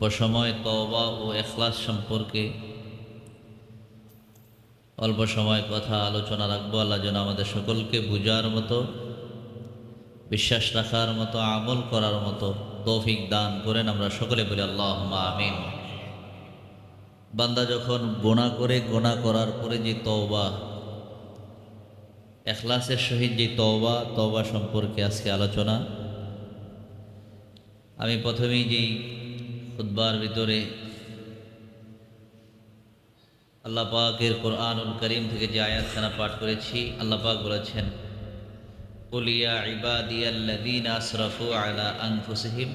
অল্প সময় তওবা ও এখলাস সম্পর্কে অল্প সময় কথা আলোচনা রাখব, আল্লাহ যেন আমাদের সকলকে বুঝার মতো, বিশ্বাস রাখার মতো, আমল করার মতো তৌফিক দান করেন। আমরা সকলে বলি আল্লাহ আমিন। বান্দা যখন গোনা করে গোনা করার পরে যে তওবা, এখলাসের সহিত যে তওবা তওবা সম্পর্কে আজকে আলোচনা। আমি প্রথমেই যেই খুদ্বার ভিতরে আল্লাহ পাকের কোরআনুল করিম থেকে যে আয়াতখানা পাঠ করেছি, আল্লাহ পাক বলেছেন কুলিয়া ইবাদিয়াল্লাযীন আসরাফু আলা আনফুসিহিম,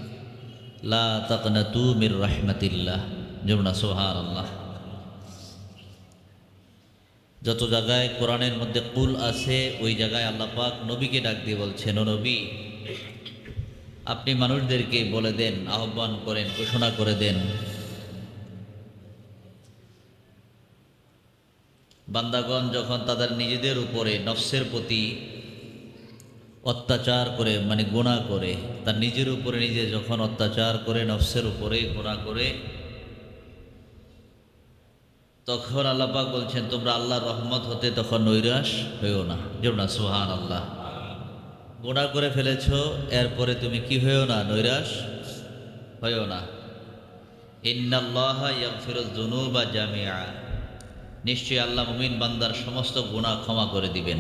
লা তাকনাতু মির রাহমাতিল্লাহ। জমনা সুবহানাল্লাহ। যত জায়গায় কোরআনের মধ্যে কুল আছে, ওই জায়গায় আল্লাহ পাক নবীকে ডাক দিয়ে বলছেন, ও নবী আপনি মানুষদেরকে বলে দেন, আহ্বান করেন, ঘোষণা করে দেন। বান্দাগণ যখন তাদের নিজেদের উপরে নফসের প্রতি অত্যাচার করে মানে গোনা করে, তার নিজের উপরে নিজে যখন অত্যাচার করে, নফসের উপরে গুণা করে, তখন আল্লাপাক বলছেন, তোমরা আল্লাহর রহমত হতে তখন নৈরাশ হইও না। যেও না সুহান আল্লাহ গুণা করে ফেলেছ, এরপরে তুমি কি হয়েও না, নৈরাশ? হয়েও না। ইন্নাল্লাহ নিশ্চয়ই আল্লাহ মুমিন বান্দার সমস্ত গুণা ক্ষমা করে দিবেন।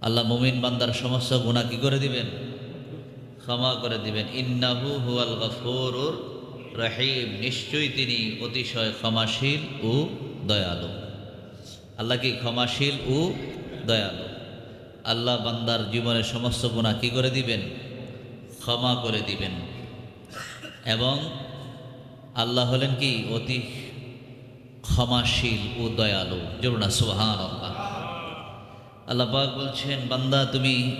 আল্লাহ মুমিন বান্দার সমস্ত গুণা কি করে দিবেন? ক্ষমা করে দিবেন। ইন্নাহু হুয়াল গফুরুর রহিম। নিশ্চয়ই তিনি অতিশয় ক্ষমাশীল ও দয়ালু। আল্লাহ কি ক্ষমাশীল ও দয়ালু? আল্লাহ বান্দার জীবনের সমস্ত গুণা কি করে দিবেন? ক্ষমা করে দিবেন। এবং আল্লাহ হলেন কি? অতি ক্ষমাশীল ও দয়ালু। জরুনা সুহান আল্লাহ আল্লাহ পাক বলছেন, বান্দা, তুমি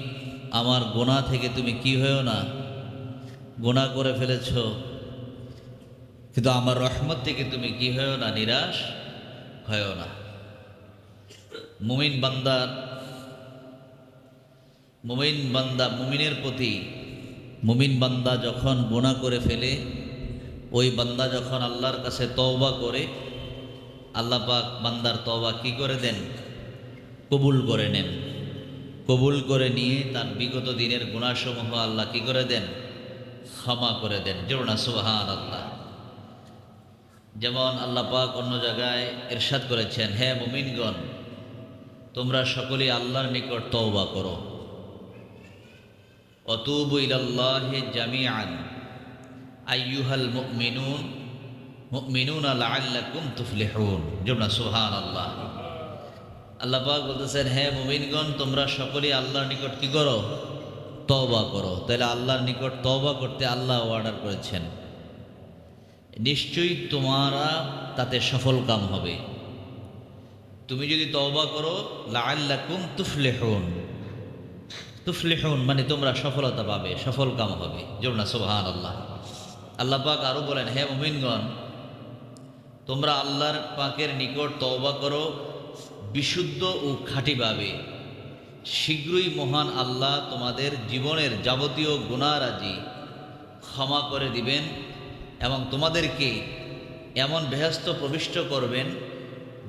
আমার গোনা থেকে তুমি কি হয়েও না? গোনা করে ফেলেছ। কিন্তু আমার রহমত থেকে তুমি কি হয়েও না? নিরাশ হয়েও না। মুমিন বান্দার মুমিন বান্দা, মুমিনের প্রতি, মুমিন বান্দা যখন গোনা করে ফেলে, ওই বান্দা যখন আল্লাহর কাছে তওবা করে, আল্লাহ পাক বান্দার তওবা কি করে দেন? কবুল করে নেন। কবুল করে নিয়ে তার বিগত দিনের গুণাসমূহ আল্লাহ কি করে দেন? ক্ষমা করে দেন। জোরনা সুবাহান আল্লাহ যেমন আল্লাহ পাক অন্য জায়গায় ইরশাদ করেছেন হ্যাঁ মুমিনগণ, তোমরা সকলেই আল্লাহর নিকট তওবা করো। অতুবু ইলাল্লাহি জামিআন আইয়ুহাল মুমিনুন মুমিনুন লাআল্লাকুম তুফলিহুন জোরনা সুবহানাল্লাহ আল্লাহ পাক বলতেছেন হ্যাঁ মুমিনগণ, তোমরা সকলেই আল্লাহর নিকট কি করো? তওবা করো। তাহলে আল্লাহর নিকট তওবা করতে আল্লাহ অর্ডার করেছেন। নিশ্চয়ই তোমারা তাতে সফল কাম হবে। তুমি যদি তওবা করো, লাআল্লাকুম তুফলিহুন। তুফলিহুন মানে তোমরা সফলতা পাবে, সফল কাম হবে। জোরনা সুবহানাল্লাহ। আল্লাহ পাক আরও বলেন, হে মুমিনগণ, তোমরা আল্লাহর পাকের নিকট তওবা করো, বিশুদ্ধ ও খাঁটিভাবে শীঘ্রই মহান আল্লাহ তোমাদের জীবনের যাবতীয় গুণারাজি ক্ষমা করে দিবেন এবং তোমাদেরকে এমন বেহস্ত প্রবিষ্ট করবেন,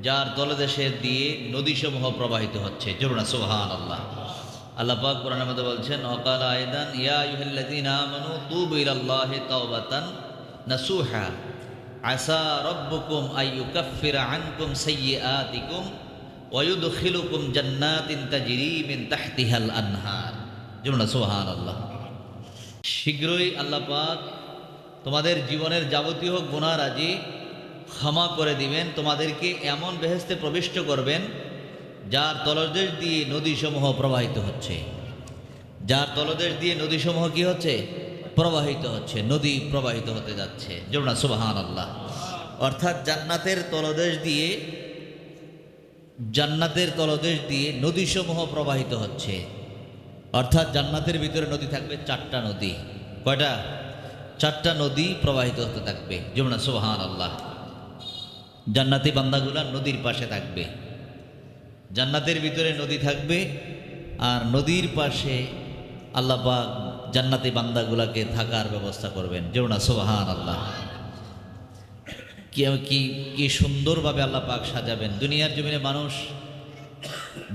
যার তলদেশে দিয়ে নদীসমূহ প্রবাহিত হচ্ছে। জরুনা সুহান আল্লাহ আল্লাহ পাক কোরআনের মধ্যে বলছেন, অকাল আয়দান, ইয়া ইউহাল্লাযীন আমানু তুবু ইলাল্লাহি তাওবাতান নাসুহা। আসা রব্বুকুম আইয়ুকাফিরা আনকুম সাইয়্যাতিকুম ওয়ুদখিলুকুম জান্নাতিন তাজরি মিন তাহতিহাল আনহার। যেমন সুবহানাল্লাহ। শীঘ্রই আল্লাহ পাক তোমাদের জীবনের যাবতীয় গুণারাজি ক্ষমা করে দিবেন, তোমাদেরকে এমন বেহেস্তে প্রবিষ্ট করবেন যার তলদেশ দিয়ে নদীসমূহ প্রবাহিত হচ্ছে। যার তলদেশ দিয়ে নদীসমূহ কি হচ্ছে? প্রবাহিত হচ্ছে, নদী প্রবাহিত হতে যাচ্ছে। যেমন সুবাহান আল্লাহ অর্থাৎ জান্নাতের তলদেশ দিয়ে, জান্নাতের তলদেশ দিয়ে নদীসমূহ প্রবাহিত হচ্ছে। অর্থাৎ জান্নাতের ভিতরে নদী থাকবে চারটা নদী। কয়টা? চারটা নদী প্রবাহিত হতে থাকবে। যেমন সুবাহান আল্লাহ জান্নাতি বান্দাগুলা নদীর পাশে থাকবে। জান্নাতের ভিতরে নদী থাকবে আর নদীর পাশে আল্লাহ জান্নাতি বান্দাগুলাকে থাকার ব্যবস্থা করবেন। যেমন সোহান আল্লাহ কি কি সুন্দরভাবে আল্লাহ পাক সাজাবেন। দুনিয়ার জমিনে মানুষ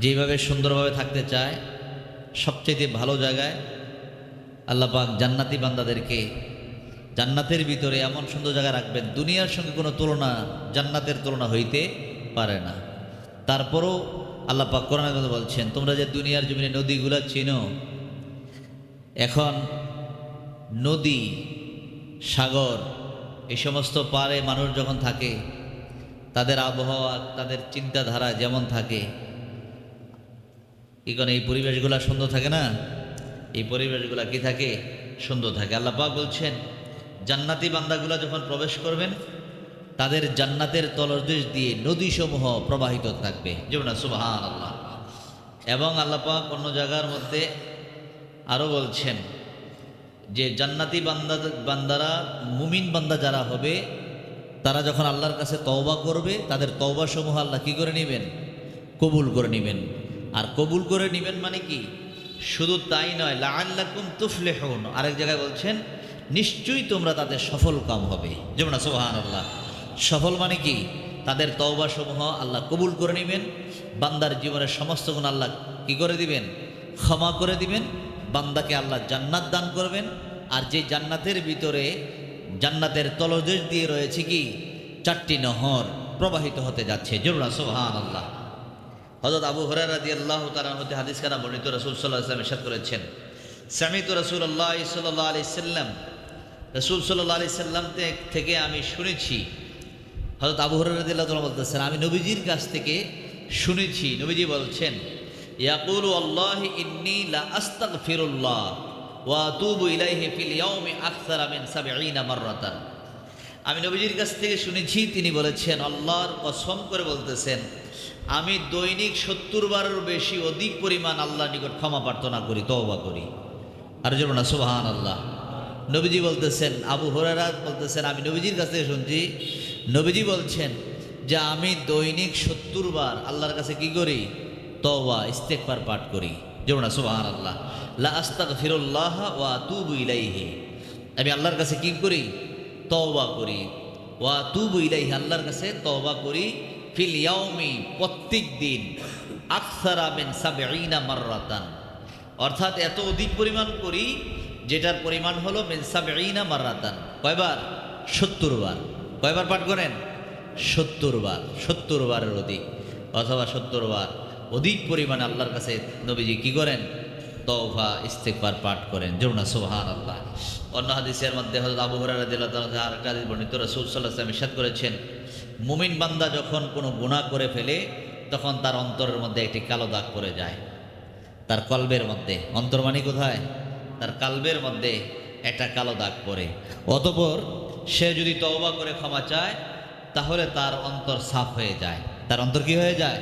যেভাবে সুন্দরভাবে থাকতে চায় সবচেয়ে ভালো জায়গায় আল্লাহ পাক জান্নাতি বান্দাদেরকে জান্নাতের ভিতরে এমন সুন্দর জায়গায় রাখবেন, দুনিয়ার সঙ্গে কোনো তুলনা জান্নাতের তুলনা হইতে পারে না। তারপরও আল্লাহ পাক কোরআনের কথা বলছেন, তোমরা যে দুনিয়ার জমিনে নদীগুলা চিনো, এখন নদী, সাগর, এই সমস্ত পারে মানুষ যখন থাকে, তাদের আবহাওয়া, তাদের চিন্তাধারা যেমন থাকে কারণ এই পরিবেশগুলো সুন্দর থাকে না? এই পরিবেশগুলো কি থাকে? সুন্দর থাকে। আল্লাহ পাক বলছেন, জান্নাতি বান্দাগুলা যখন প্রবেশ করবেন তাদের জান্নাতের তলদেশ দিয়ে নদীসমূহ প্রবাহিত থাকবে। যেমন সুবাহান আল্লাহ এবং আল্লাহ পাক অন্য জায়গার মধ্যে আরও বলছেন যে, জান্নাতি বান্দা, বান্দারা, মুমিন বান্দা যারা হবে, তারা যখন আল্লাহর কাছে তওবা করবে, তাদের তওবা সমূহ আল্লাহ কী করে নেবেন? কবুল করে নেবেন। আর কবুল করে নেবেন মানে কি? শুধু তাই নয়, লাআল্লাকুম তুফলিহুন। আরেক জায়গায় বলছেন, নিশ্চয়ই তোমরা তাদের সফল কাম হবে। যেমন সোহান আল্লাহ সফল মানে কি? তাদের তওবা সমূহ আল্লাহ কবুল করে নেবেন। বান্দার জীবনের সমস্ত গুণ আল্লাহ কি করে দিবেন? ক্ষমা করে দিবেন। বান্দাকে আল্লাহ জান্নাত দান করবেন। আর যে জান্নাতের ভিতরে জান্নাতের তলদেশ দিয়ে রয়েছে কি? চারটি নহর প্রবাহিত হতে যাচ্ছে। জরুরা সোহান আল্লাহ হজরত আবু হরার রাদি আল্লাহ তালার মধ্যে হাদিস খানা বর্ণিত রসুল সাল্লাহ ইসলাম এসাদ করেছেন। সামিত রসুল আল্লাহ সাল্লাহ আলি সাল্লাম রসুল সাল্লাহ আলি সাল্লাম থেকে আমি শুনেছি হজরত আবু হরার রাদি আল্লাহ বলতেছেন, আমি নবীজির কাছ থেকে শুনেছি। নবীজি বলছেন, ইয়াকুল আল্লাহ ইন্নি লা আস্তাগফিরুল্লাহ ওয়া আতুবু ইলাইহি ফিল ইয়াউমি আকসারা মিন সাবঈনা মাররাতান। আমি নবীজির কাছ থেকে শুনেছি, তিনি বলেছেন, আল্লাহর কসম করে বলতেছেন, আমি দৈনিক সত্তর বারের বেশি অধিক পরিমাণ আল্লাহ নিকট ক্ষমা প্রার্থনা করি, তওবা করি। আর যেমন না সুবাহান আল্লাহ নবীজি বলতেছেন, আবু হরারা বলতেছেন, আমি নবীজির কাছ থেকে শুনছি নবীজি বলছেন যে আমি দৈনিক সত্তর বার আল্লাহর কাছে কি করি? তওবা ইস্তেকবার পাঠ করি। যেমন না সুবাহান আল্লাহ লা ওয়া ইলাইহি। আমি আল্লাহর কাছে কি করি? তওবা করি। ওয়া তুবু ইলাইহি, আল্লাহর কাছে তওবা করি। ফিল ইয়াউমি, প্রত্যেক দিন আকসারা মিন সাবঈনা মাররাতান। অর্থাৎ এত অধিক পরিমাণ করি, যেটার পরিমাণ হলো মিন সাবঈনা মাররাতান। কয়বার? সত্তর বার। কয়বার পাঠ করেন? সত্তর বার সত্তর বারের অধিক, অথবা সত্তর বার অধিক পরিমাণে আল্লাহর কাছে নবীজি কি করেন? তওফা ইস্তেকবার পাঠ করেন। জরুনা সুবহান আল্লাহ অন্য হাদিসের মধ্যে হজরত আবু তাআলা আরেকটা বর্ণিত আলাইহি করেছেন, মুমিন বান্দা যখন কোনো গুনাহ করে ফেলে, তখন তার অন্তরের মধ্যে একটি কালো দাগ পড়ে যায়। তার কলবের মধ্যে অন্তর্মানি কোথায়? তার কালবের মধ্যে একটা কালো দাগ পড়ে। অতপর সে যদি তওবা করে ক্ষমা চায়, তাহলে তার অন্তর সাফ হয়ে যায়। তার অন্তর কি হয়ে যায়?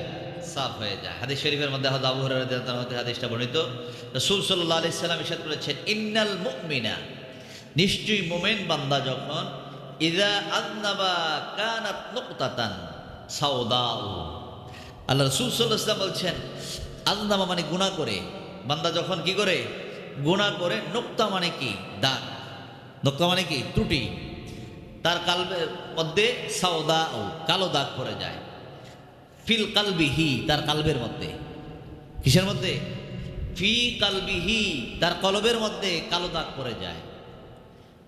সাফ হয়ে যায়। হাদিস শরীফের মধ্যে হয়তো আবু তাআলা হাদিসটা বর্ণিত, রাসূল সাল্লাল্লাহু আলাইহি সাল্লাম ইরশাদ করেছেন, ইন্নাল মুমিনা নিশ্চয়ই মোমেন বান্দা যখন ইদা আদনাবা কানাত নুকতাতান সাউদাউ আল্লাহ রসুল সাল্লাহ ইসলাম বলছেন আদনাবা মানে গুণা করে বান্দা যখন কি করে? গুণা করে, নোক্তা মানে কি? দাগ। নোক্তা মানে কি? ত্রুটি। তার কালবের মধ্যে সাউদা ও কালো দাগ পড়ে যায়। ফিল কালবিহি, তার কালবের মধ্যে। কিসের মধ্যে? ফি কালবিহি, তার কলবের মধ্যে কালো দাগ পড়ে যায়।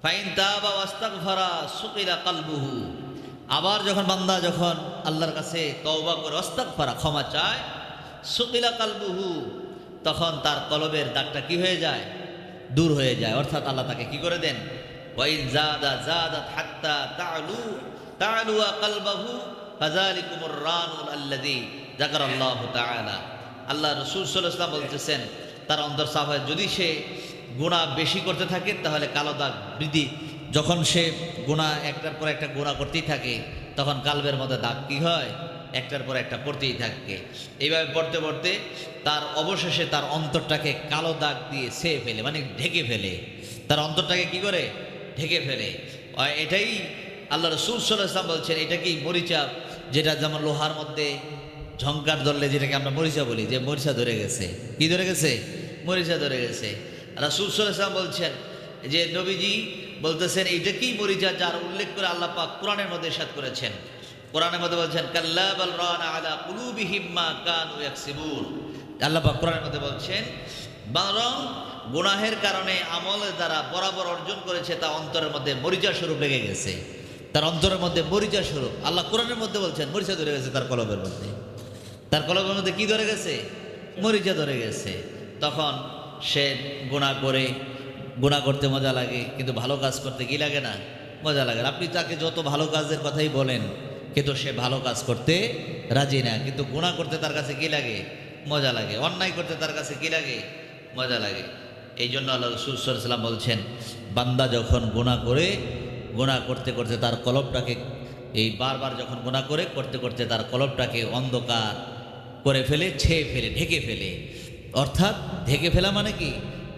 ফাইন তাবা ওয়াস্তাগফারা সুকিলা কালবুহু। আবার যখন বান্দা যখন আল্লাহর কাছে তওবা করে ওয়াস্তাগফারা ক্ষমা চায়, সুকিলা কালবুহু, তখন তার কলবের দাগটা কি হয়ে যায়? দূর হয়ে যায়। অর্থাৎ আল্লাহ তাকে কি করে দেন? ওয়াইন জাদা জাদাত হাত্তা তালু তালু কালবাহু ফাযালিকুমুর রানুল আল্লাযী যাকারাল্লাহু তাআলা আল্লাহ রাসূল সাল্লাল্লাহু আলাইহি বলতেছেন, তার অন্তর সাফ হয় যদি সে গুণা বেশি করতে থাকে, তাহলে কালো দাগ বৃদ্ধি। যখন সে গুণা একটার পর একটা গুণা করতেই থাকে, তখন কালবের মধ্যে দাগ কী হয়? একটার পর একটা পড়তেই থাকে। এইভাবে পড়তে পড়তে তার অবশেষে তার অন্তরটাকে কালো দাগ দিয়ে সে ফেলে মানে ঢেকে ফেলে। তার অন্তরটাকে কি করে? ঢেকে ফেলে। এটাই আল্লাহ রসুল সাল্লাহ ইসলাম বলছেন এটা কি মরিচা, যেটা যেমন লোহার মধ্যে ঝঙ্কার ধরলে, যেটাকে আমরা মরিচা বলি, যে মরিচা ধরে গেছে। কি ধরে গেছে? মরিচা ধরে গেছে। রাসুল সাল্লাম বলছেন যে, নবীজি বলতেছেন এইটা কি মরিচা যার উল্লেখ করে আল্লাহ পাক কোরআনের মধ্যে সাত করেছেন। কোরআনের মধ্যে বলছেন কাল্লা রানা আল্লাহ পাক কোরআনের মধ্যে বলছেন বরং, গুনাহের কারণে আমলের দ্বারা বরাবর অর্জন করেছে, তা অন্তরের মধ্যে মরিচা স্বরূপ লেগে গেছে। তার অন্তরের মধ্যে মরিচা স্বরূপ। আল্লাহ কোরআনের মধ্যে বলছেন, মরিচা ধরে গেছে তার কলবের মধ্যে। তার কলবের মধ্যে কি ধরে গেছে? মরিচা ধরে গেছে। তখন সে গুণা করে গুণা করতে মজা লাগে, কিন্তু ভালো কাজ করতে কি লাগে না? মজা লাগে আপনি তাকে যত ভালো কাজের কথাই বলেন, কিন্তু সে ভালো কাজ করতে রাজি না। কিন্তু গুণা করতে তার কাছে কি লাগে? মজা লাগে। অন্যায় করতে তার কাছে কি লাগে? মজা লাগে। এই জন্য আল্লাহ রসুল সাল্লাম বলছেন, বান্দা যখন গুণা করে গুণা করতে করতে তার কলবটাকে, এই বারবার যখন গুণা করে, করতে করতে তার কলবটাকে অন্ধকার করে ফেলে, ছেয়ে ফেলে, ঢেকে ফেলে। অর্থাৎ ঢেকে ফেলা মানে কি?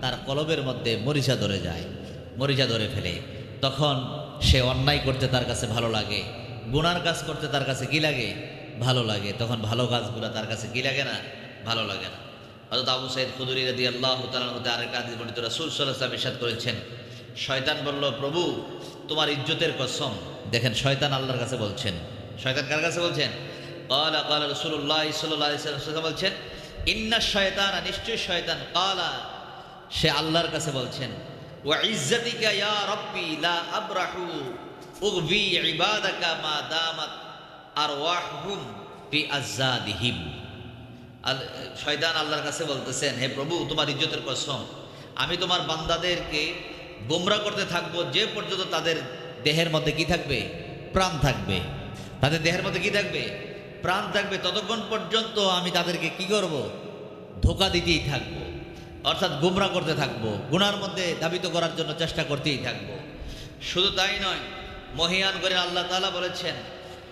তার কলবের মধ্যে মরিচা ধরে যায়, মরিচা ধরে ফেলে। তখন সে অন্যায় করতে তার কাছে ভালো লাগে, গুনার কাজ করতে তার কাছে কি লাগে? ভালো লাগে। তখন ভালো কাজগুলো তার কাছে কি লাগে না? ভালো লাগে না। হয়তো আবু সাইদ খুদুরি রাদি আল্লাহ হতে আরেক আদি বর্ণিত, রাসুল সাল্লাহ ইসাদ করেছেন, শয়তান বলল, প্রভু, তোমার ইজ্জতের কসম। দেখেন, শয়তান আল্লাহর কাছে বলছেন। শয়তান কার কাছে বলছেন? কালা কালা রসুল্লাহ সাল্লাহ বলছেন, ইন্না শয়তান নিশ্চয় শয়তান কালা সে আল্লাহর কাছে বলছেন, ওয়া ইজ্জাতিকা ইয়া রব্বি লা আবরাহু উগবি ইবাদাকা মা দামাত আরওয়াহুম ফি আজ্জাদিহিম আল শয়তান আল্লাহর কাছে বলতেছেন, হে প্রভু, তোমার ইজ্জতের কসম। আমি তোমার বান্দাদেরকে গোমরা করতে থাকব যে পর্যন্ত তাদের দেহের মধ্যে কি থাকবে? প্রাণ থাকবে। তাদের দেহের মধ্যে কি থাকবে? প্রাণ থাকবে। ততক্ষণ পর্যন্ত আমি তাদেরকে কি করব? ধোকা দিতেই থাকব। অর্থাৎ গুমরা করতে থাকব। গুনার মধ্যে ধাবিত করার জন্য চেষ্টা করতেই থাকব। শুধু তাই নয়, মহিয়ান করে আল্লাহ তালা বলেছেন,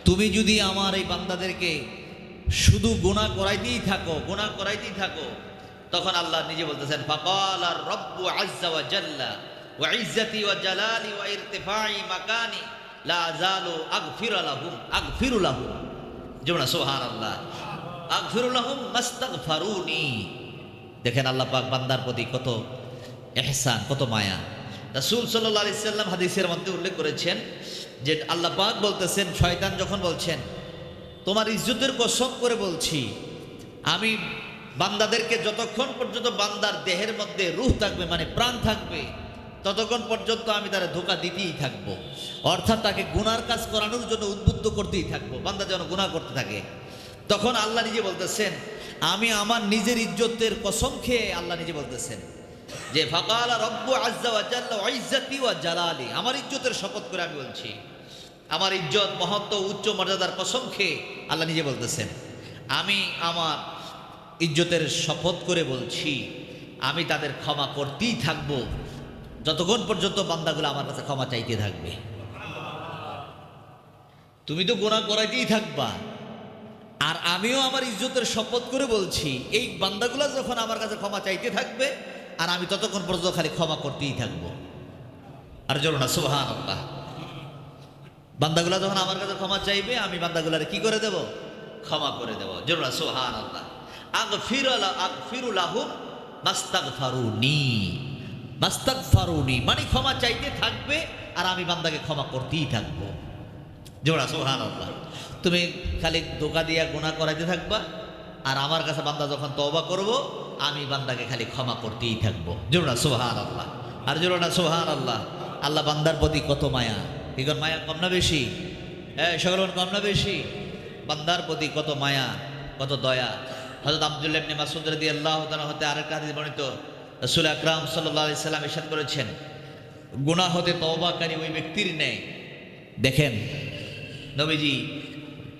তুমি যদি আমার এই বান্দাদেরকে শুধু গুনাহ করাইতেই থাকো, গুনাহ করাইতেই থাকো। তখন আল্লাহ নিজে বলতেছেন আর রব্বু ওয়া মাকানি লা দেখেন আল্লাহ পাক বান্দার প্রতি কত এহসান কত মায়া। রাসূল সাল্লাল্লাহু আলাইহি সাল্লাম হাদিসের মধ্যে উল্লেখ করেছেন যে আল্লাহ পাক বলতেছেন, শয়তান যখন বলছেন তোমার ইজ্জতের কসম করে বলছি, আমি বান্দাদেরকে যতক্ষণ পর্যন্ত বান্দার দেহের মধ্যে রুহ থাকবে মানে প্রাণ থাকবে, ততক্ষণ পর্যন্ত আমি তারা ধোকা দিতেই থাকব। অর্থাৎ তাকে গুনার কাজ করানোর জন্য উদ্বুদ্ধ করতেই থাকব। বান্দা যেন গুণা করতে থাকে। তখন আল্লাহ নিজে বলতেছেন, আমি আমার নিজের ইজ্জতের কসম খেয়ে আল্লাহ নিজে বলতেছেন যে, ফাকালা রব্বু আজ্জা ওয়া জাল্লা ওয়া ইজ্জাতি ওয়া জালালি। আমার ইজ্জতের শপথ করে আমি বলছি আমার ইজ্জত, মহত্ব, উচ্চ মর্যাদার খেয়ে আল্লাহ নিজে বলতেছেন, আমি আমার ইজ্জতের শপথ করে বলছি, আমি তাদের ক্ষমা করতেই থাকব। যতক্ষণ পর্যন্ত বান্দাগুলো আমার কাছে ক্ষমা চাইতে থাকবে। তুমি তো গোনা করাইতেই থাকবা। আর আমিও আমার ইজ্জতের শপথ করে বলছি, এই বান্দাগুলো যখন আমার কাছে ক্ষমা চাইতে থাকবে, আর আমি ততক্ষণ পর্যন্ত খালি ক্ষমা করতেই থাকব। আর জন্য না সুহান আল্লাহ বান্দাগুলা যখন আমার কাছে ক্ষমা চাইবে, আমি বান্দাগুলারে কি করে দেব? ক্ষমা করে দেব। জরুরা সোহান আল্লাহ আগ ফিরুল আগ ফিরুলাহুম মাস্তাক ফারুনি মাস্তাক ফারুনি মানে ক্ষমা চাইতে থাকবে আর আমি বান্দাকে ক্ষমা করতেই থাকব। জোড়া সোহান আল্লাহ তুমি খালি দোকা দিয়া গোনা করাইতে থাকবা আর আমার কাছে বান্দা যখন তওবা করব, আমি বান্দাকে খালি ক্ষমা করতেই থাকব। জোড়া সোহান আল্লাহ আর জোড়া সোহান আল্লাহ আল্লাহ বান্দার প্রতি কত মায়া। এখন মায়া কম না বেশি? হ্যাঁ সকল কম না বেশি? বান্দার প্রতি কত মায়া, কত দয়া। হজরত আব্দুল্লাহ ইবনে মাসুদ রাদিয়াল্লাহু তাআলা হতে আরেকটা হাদিস বর্ণিত। রাসূল আকরাম আলাইহি সাল্লাম ইরশাদ করেছেন, গুনাহ হতে তওবাকারী ওই ব্যক্তির নেই দেখেন, নবীজি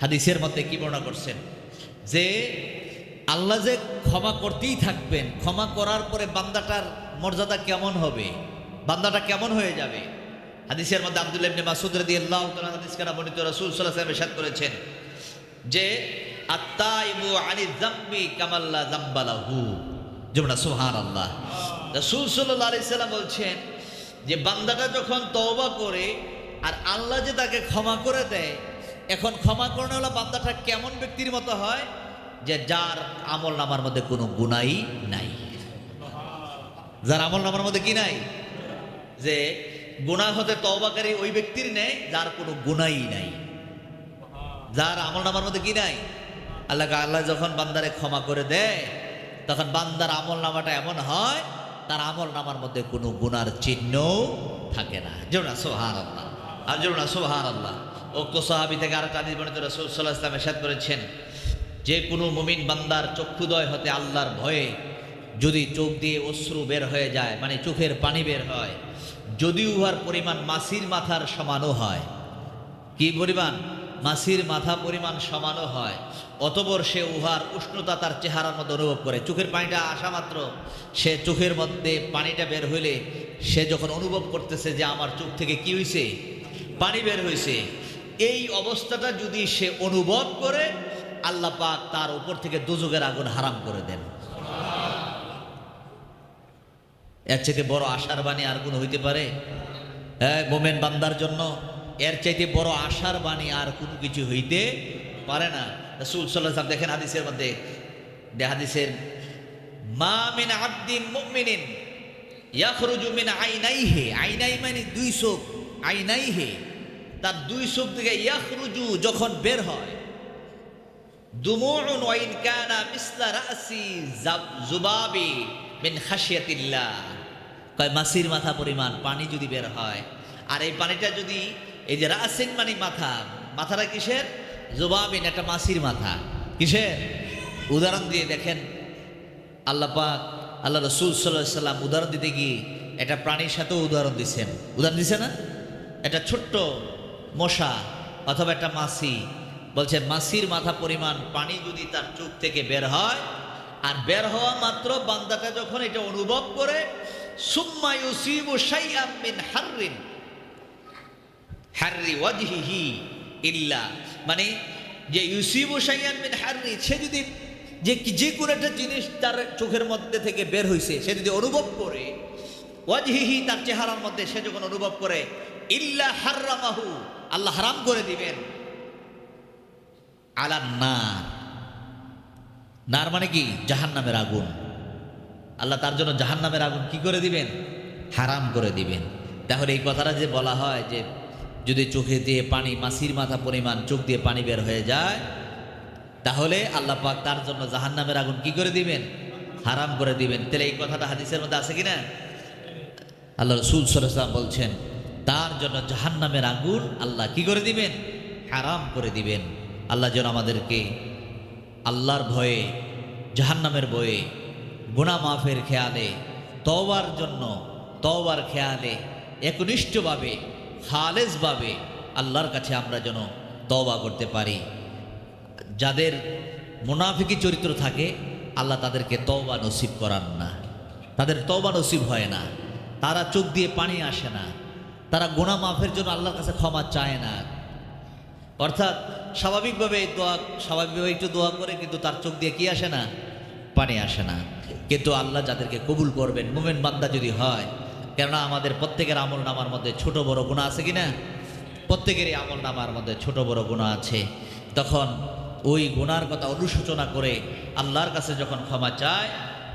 হাদিসের মধ্যে কি বর্ণনা করছেন? যে আল্লাহ যে ক্ষমা করতেই থাকবেন, ক্ষমা করার পরে বান্দাটার মর্যাদা কেমন হবে? বান্দাটা কেমন হয়ে যাবে? হাদিসের মধ্যে আব্দুল্লাহ ইবনে মাসুদ রাদিয়াল্লাহু তাআলা হাদিস কানা বর্ণিত, রাসূল সাল্লাল্লাহু আলাইহি ওয়াসাল্লাম করেছেন যে, আত্তাইবু আনি যামবি কামাল্লা যামবালাহু যেমন সুবহানাল্লাহ। রাসূল সাল্লাল্লাহু আলাইহি সাল্লাম বলছেন যে, বান্দাটা যখন তওবা করে আর আল্লাহ যে তাকে ক্ষমা করে দেয়, এখন ক্ষমা করানো হলো বান্দাটা কেমন ব্যক্তির মতো হয়? যে, যার আমল নামার মধ্যে কোনো গুনাই নাই। যার আমল নামার মধ্যে কি নাই? যে গুনাহ হতে তওবাকারী ওই ব্যক্তির নেই যার কোনো গুনাই নাই। যার আমল নামার মধ্যে কি নাই? আল্লাহ আল্লাহ যখন বান্দারে ক্ষমা করে দেয়, তখন বান্দার আমল নামাটা এমন হয়, তার আমল নামার মধ্যে কোনো গুনার চিহ্ন থাকে না। যেমন সোহার আল্লাহ আর যেমন সোহার আল্লাহ উক্ত সাহাবি থেকে আর তাদের বর্ণিত, রসুল সাল্লাহ ইসলাম এসাদ করেছেন, যে কোনো মুমিন বান্দার চক্ষুদয় হতে আল্লাহর ভয়ে যদি চোখ দিয়ে অশ্রু বের হয়ে যায় মানে চোখের পানি বের হয় যদি উহার পরিমাণ মাসির মাথার সমানও হয়, কি পরিমাণ? মাসির মাথা পরিমাণ সমানও হয়, অতবর সে উহার উষ্ণতা তার চেহারার মধ্যে অনুভব করে। চোখের পানিটা আসা মাত্র, সে চোখের মধ্যে পানিটা বের হইলে সে যখন অনুভব করতেছে যে আমার চোখ থেকে কি হয়েছে পানি বের হয়েছে এই অবস্থাটা যদি সে অনুভব করে, আল্লাহ পাক তার উপর থেকে দুযোগের আগুন হারাম করে দেন। এর চাইতে বড় আশার বাণী আর কোনো হইতে পারে? হ্যাঁ মোমেন বান্দার জন্য এর চাইতে বড় আশার বাণী আর কোনো কিছু হইতে পারে না। রসুল সাল্লাহ দেখেন হাদিসের মধ্যে হাদিসের, মা মিন আব্দিন মুমিনিন ইয়াখরুজু মিন আইনাইহে। আইনাই মানে দুই চোখ, আইনাইহে। তার দুই চোখ থেকে ইয়াখরুজু যখন বের হয়, দুমুউন ওয়াইন কানা মিসলা রাসি জাব- জুবাবি মিন খাশিয়াতিল্লাহ। কয় মাসির মাথা পরিমাণ, পানি যদি বের হয়। আর এই পানিটা যদি এই যে রাসিন মানে মাথা, মাথাটা কিসের? জুবাবিন, একটা মাসির মাথা। কিসের? উদাহরণ দিয়ে দেখেন। আল্লাহ পাক, আল্লাহ রসুল সাল্লাহ সাল্লাম উদাহরণ দিতে গিয়ে একটা প্রাণীর সাথেও উদাহরণ দিচ্ছেন উদাহরণ দিছে না? একটা ছোট্ট মশা অথবা একটা মাছি বলছে মাসির মাথা পরিমাণ, পানি যদি তার চোখ থেকে বের হয়, আর বের হওয়া মাত্র বান্দাটা যখন এটা অনুভব করে সুম্মা ইউসিবু মিন যে সে যদি যে যে কোনো একটা জিনিস তার চোখের মধ্যে থেকে বের হয়েছে সে যদি অনুভব করে, ওয়াজহিহি তার চেহারার মধ্যে সে যখন অনুভব করে, ইল্লা হাররামাহু, আল্লাহ হারাম করে দিবেন। আলান নার নার মানে কি? জাহান্নামের আগুন। আল্লাহ তার জন্য জাহান্নামের আগুন কি করে দিবেন? হারাম করে দিবেন। তাহলে এই কথাটা যে বলা হয় যে যদি চোখে দিয়ে পানি, মাসির মাথা পরিমাণ চোখ দিয়ে পানি বের হয়ে যায়, তাহলে আল্লাহ পাক তার জন্য জাহান্নামের আগুন কি করে দিবেন? হারাম করে দিবেন। তাহলে এই কথাটা হাদিসের মধ্যে আছে কিনা? আল্লাহ রসুল সাল্লাম বলছেন, তার জন্য জাহান্নামের আগুন আল্লাহ কি করে দিবেন? হারাম করে দিবেন। আল্লাহ যেন আমাদেরকে আল্লাহর ভয়ে, জাহান্নামের ভয়ে গুণা মাফের খেয়ালে, তওবার জন্য তওবার খেয়ালে, একনিষ্ঠভাবে, খালেজভাবে আল্লাহর কাছে আমরা যেন তওবা করতে পারি। যাদের মুনাফিকি চরিত্র থাকে, আল্লাহ তাদেরকে তওবা নসিব করান না। তাদের তওবা নসিব হয় না। তারা চোখ দিয়ে পানি আসে না। তারা গোনা মাফের জন্য আল্লাহর কাছে ক্ষমা চায় না। অর্থাৎ স্বাভাবিকভাবে দোয়া, স্বাভাবিকভাবে একটু দোয়া করে কিন্তু তার চোখ দিয়ে কি আসে না? পানি আসে না। কিন্তু আল্লাহ যাদেরকে কবুল করবেন, মুমেন বান্দা যদি হয়, কেননা আমাদের প্রত্যেকের আমল নামার মধ্যে ছোট বড় গুণা আছে কি না? প্রত্যেকেরই আমল নামার মধ্যে ছোট বড় গুণা আছে। তখন ওই গুণার কথা অনুশোচনা করে আল্লাহর কাছে যখন ক্ষমা চায়,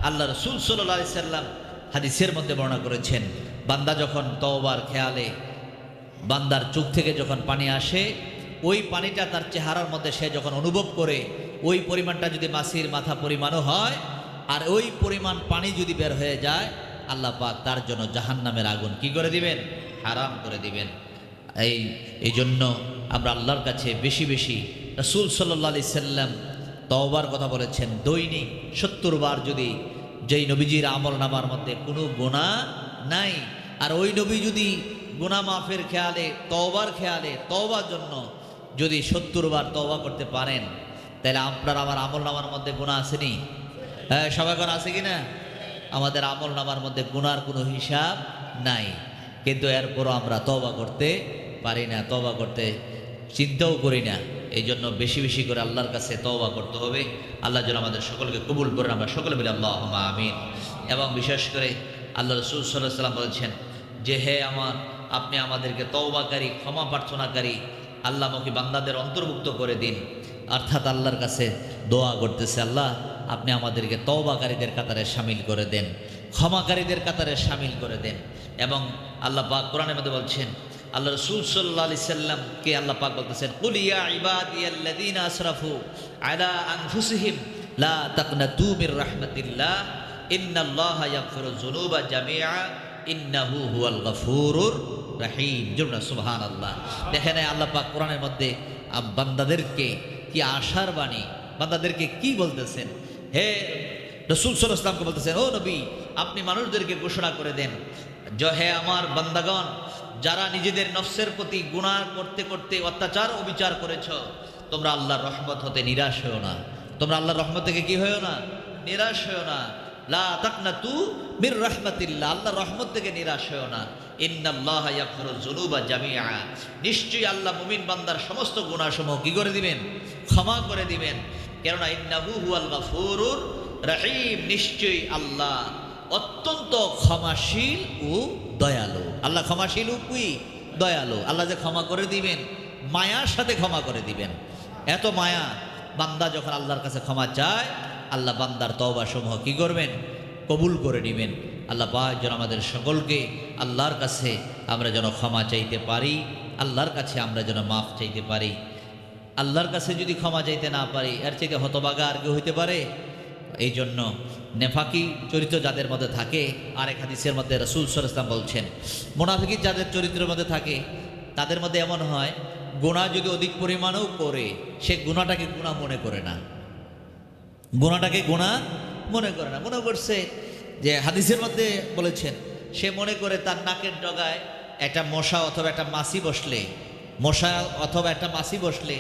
আল্লাহ রসুল সাল্লাহ সাল্লাম হাদিসের মধ্যে বর্ণনা করেছেন, বান্দা যখন তওবার খেয়ালে বান্দার চোখ থেকে যখন পানি আসে, ওই পানিটা তার চেহারার মধ্যে সে যখন অনুভব করে ওই পরিমাণটা যদি মাসির মাথা পরিমাণও হয়, আর ওই পরিমাণ পানি যদি বের হয়ে যায়, আল্লাহ পাক তার জন্য জাহান্নামের আগুন কি করে দিবেন? হারাম করে দিবেন। এই এই জন্য আমরা আল্লাহর কাছে বেশি বেশি রসুল সাল্লাহ আলি সাল্লাম তওবার কথা বলেছেন, দৈনিক সত্তর বার যদি যেই নবীজির আমল নামার মধ্যে কোনো গোনা নাই, আর ওই নবী যদি গুনা মাফের খেয়ালে, তওবার খেয়ালে তওবার জন্য যদি সত্তর বার তওবা করতে পারেন তাহলে আপনার আমার আমল নামার মধ্যে গুণা আসেনি হ্যাঁ সবাই করে আছে কি না আমাদের আমল নামার মধ্যে গুনার কোনো হিসাব নাই। কিন্তু এরপরও আমরা তওবা করতে পারি না, তওবা করতে চিন্তাও করি না। এই জন্য বেশি বেশি করে আল্লাহর কাছে তওবা করতে হবে। আল্লাহ যেন আমাদের সকলকে কবুল করেন, আমরা সকলে মিলে আল্লাহ আমিন। এবং বিশেষ করে আল্লাহ রসুল সাল্লাহ সাল্লাম বলেছেন যে, হে আমার, আপনি আমাদেরকে তওবাকারী, ক্ষমা প্রার্থনাকারী আল্লাহমুখী বান্দাদের অন্তর্ভুক্ত করে দিন। অর্থাৎ আল্লাহর কাছে দোয়া করতেছে, আল্লাহ, আপনি আমাদেরকে তওবাকারীদের কাতারে সামিল করে দেন, ক্ষমাকারীদের কাতারে সামিল করে দেন। এবং আল্লাহ পাক কোরআনের মধ্যে বলছেন, আল্লাহ রসুল সাল্লাহ আলি সাল্লামকে আল্লাহ পাক বলতেছেন কুলিয়া ইবাদিয়াল্লাযীনা আসরাফু আলা আনফুসিহিম লা তাকনাতু মির রাহমাতিল্লাহ, ইন্নাল্লাহা ইয়াগফিরুয যুনুবা জামিআ, ইন্নাহু হুয়াল গফুরুর রাহিম। জুড়না সুবহানাল্লাহ। দেখেন আল্লাহ পাক কোরআনের মধ্যে বান্দাদেরকে কি আশার বাণী বান্দাদেরকে কি বলতেছেন? হে রসুল সাল্লামকে বলতেছেন ও নবী, আপনি মানুষদেরকে ঘোষণা করে দেন। জ হে আমার বান্দাগণ, যারা নিজেদের নফসের প্রতি গুণা করতে করতে অত্যাচার ও বিচার করেছ, তোমরা আল্লাহর রহমত হতে নিরাশ হয়েও না। তোমরা আল্লাহর রহমত থেকে কি হয়েও না? নিরাশ হয়েও না। লা তাকনা তু মির রহমাতিল্লাহ, আল্লাহর রহমত থেকে নিরাশ হয়েও না। নিশ্চয়ই আল্লাহ মুমিন বান্দার সমস্ত গুনাহসমূহ কি করে দিবেন? ক্ষমা করে দিবেন। কেননা ইন্নাহু হুয়াল রহিম। নিশ্চয়ই আল্লাহ অত্যন্ত ক্ষমাশীল ও দয়ালু। আল্লাহ ক্ষমাশীল ও কি? দয়ালু। আল্লাহ যে ক্ষমা করে দিবেন, মায়ার সাথে ক্ষমা করে দিবেন। এত মায়া, বান্দা যখন আল্লাহর কাছে ক্ষমা চায়, আল্লাহ বান্দার তওবা সমূহ কি করবেন? কবুল করে নেবেন। আল্লাহ পাক যেন আমাদের সকলকে আল্লাহর কাছে আমরা যেন ক্ষমা চাইতে পারি, আল্লাহর কাছে আমরা যেন মাফ চাইতে পারি। আল্লাহর কাছে যদি ক্ষমা চাইতে না পারি, এর চাইতে হতবাগা আর কেউ হইতে পারে? এই জন্য নেফাকি চরিত্র যাদের মধ্যে থাকে, আরেক হাদিসের মধ্যে রসুল সরস্তাম বলছেন, মোনাফিকি যাদের চরিত্রের মধ্যে থাকে, তাদের মধ্যে এমন হয় গুণা যদি অধিক পরিমাণেও করে, সে গুণাটাকে গুণা মনে করে না। গুণাটাকে গুণা মনে করে না। মনে করছে যে হাদিসের মধ্যে বলেছেন, সে মনে করে তার নাকের ডগায় একটা মশা অথবা একটা মাছি বসলে, মশা অথবা একটা মাছি বসলে,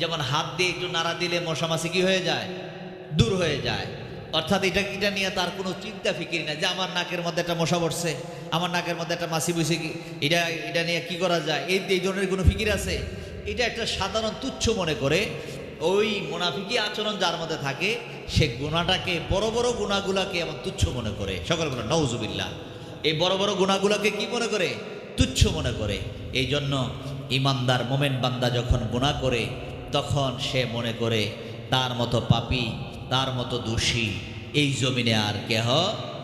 যেমন হাত দিয়ে একটু নাড়া দিলে মশা মাছি কি হয়ে যায়? দূর হয়ে যায়। অর্থাৎ এটা এটা নিয়ে তার কোনো চিন্তা, ফিকির না যে আমার নাকের মধ্যে একটা মশা বসছে, আমার নাকের মধ্যে একটা মাছি বসে কি এটা এটা নিয়ে কি করা যায়? এই এই ধরনের কোনো ফিকির আছে? এটা একটা সাধারণ তুচ্ছ মনে করে ওই মুনাফিকি আচরণ যার মধ্যে থাকে, সে গুণাটাকে বড় বড় গুণাগুলাকে এমন তুচ্ছ মনে করে। সকল বলে নওজুবিল্লাহ এই বড় বড় গুণাগুলাকে কি মনে করে? তুচ্ছ মনে করে। এই জন্য ইমানদার মোমেন বান্দা যখন গুণা করে, তখন সে মনে করে, তার মতো পাপি, তার মতো দোষী, এই জমিনে আর কেহ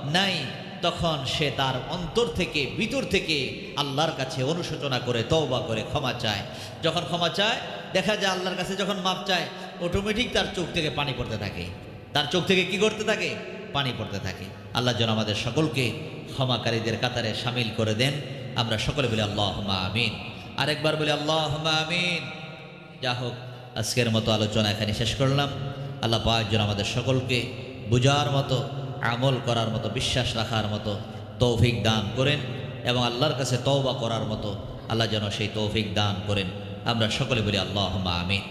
নাই। তখন সে তার অন্তর থেকে, ভিতর থেকে আল্লাহর কাছে অনুশোচনা করে, তওবা করে ক্ষমা চায়। যখন ক্ষমা চায় দেখা যায় আল্লাহর কাছে যখন মাপ চায় অটোমেটিক তার চোখ থেকে পানি পড়তে থাকে। তার চোখ থেকে কি করতে থাকে? পানি পড়তে থাকে। আল্লাহ যেন আমাদের সকলকে ক্ষমাকারীদের কাতারে সামিল করে দেন। আমরা সকলে বলি আল্লাহ আমিন। আরেকবার বলি আল্লাহ আমিন। যা হোক, আজকের মতো আলোচনা এখানে শেষ করলাম। আল্লাহ পাক যেন আমাদের সকলকে বুঝার মতো, আমল করার মতো, বিশ্বাস রাখার মতো তৌফিক দান করেন এবং আল্লাহর কাছে তওবা করার মতো আল্লাহ যেন সেই তৌফিক দান করেন। আমরা সকলে বলি আল্লাহ আমিন।